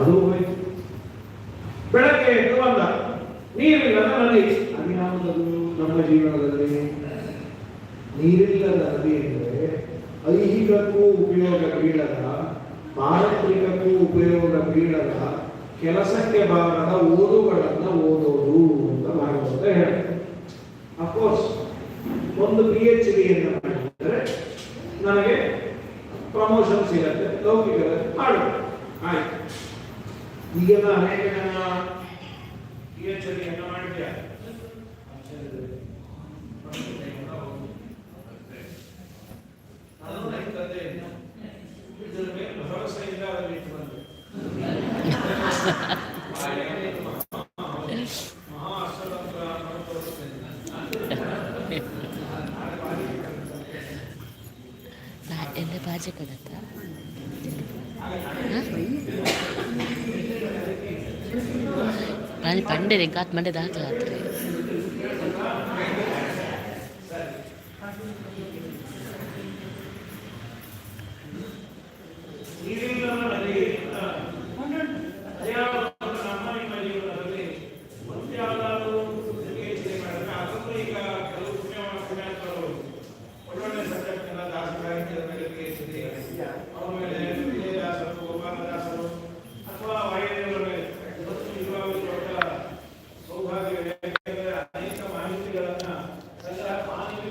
ಅದು ಹೋಯ್ತು. ಬೆಳಗ್ಗೆ ಎದ್ದು ಬಂದ ನೀರಿಲ್ಲದ ನದಿ ಅದು ನಮ್ಮ ಜೀವನದಲ್ಲಿ ನೀರಿಲ್ಲದ ನದಿ ಎಂದರೆ ಐಹಿಕಕ್ಕೂ ಉಪಯೋಗ ಬೀಳದ ಪಾರಂಪರಿಕಕ್ಕೂ ಉಪಯೋಗ ಬೀಳದ ಕೆಲಸಕ್ಕೆ ಬಾರದ ಓದುಗಳನ್ನು ಓದೋದು ಅಂತ ಭಾಗವತ ಹೇಳ್ತಾರೆ ಅಫ್ಕೋರ್ಸ್ ಒಂದು ಪಿ ಎಚ್ ಡಿಯನ್ನು ಮಾಡಿದರೆ ನನಗೆ ಪ್ರಮೋಷನ್ ಸಿಗತ್ತೆ ಲೌಕಿಕ ಮಾಡು ಆಯ್ತು. ಈಗೆಲ್ಲ ಅನೇಕ ಜನ ಪಿ ಎಚ್ ಡಿಯನ್ನು ಮಾಡಿದ್ದಾರೆ ನಾನು ರೈತದ್ದೇ ಇದ್ರ ಮೇಲೆ అది పండేది ఇంకా మండే దాకా రాత్రి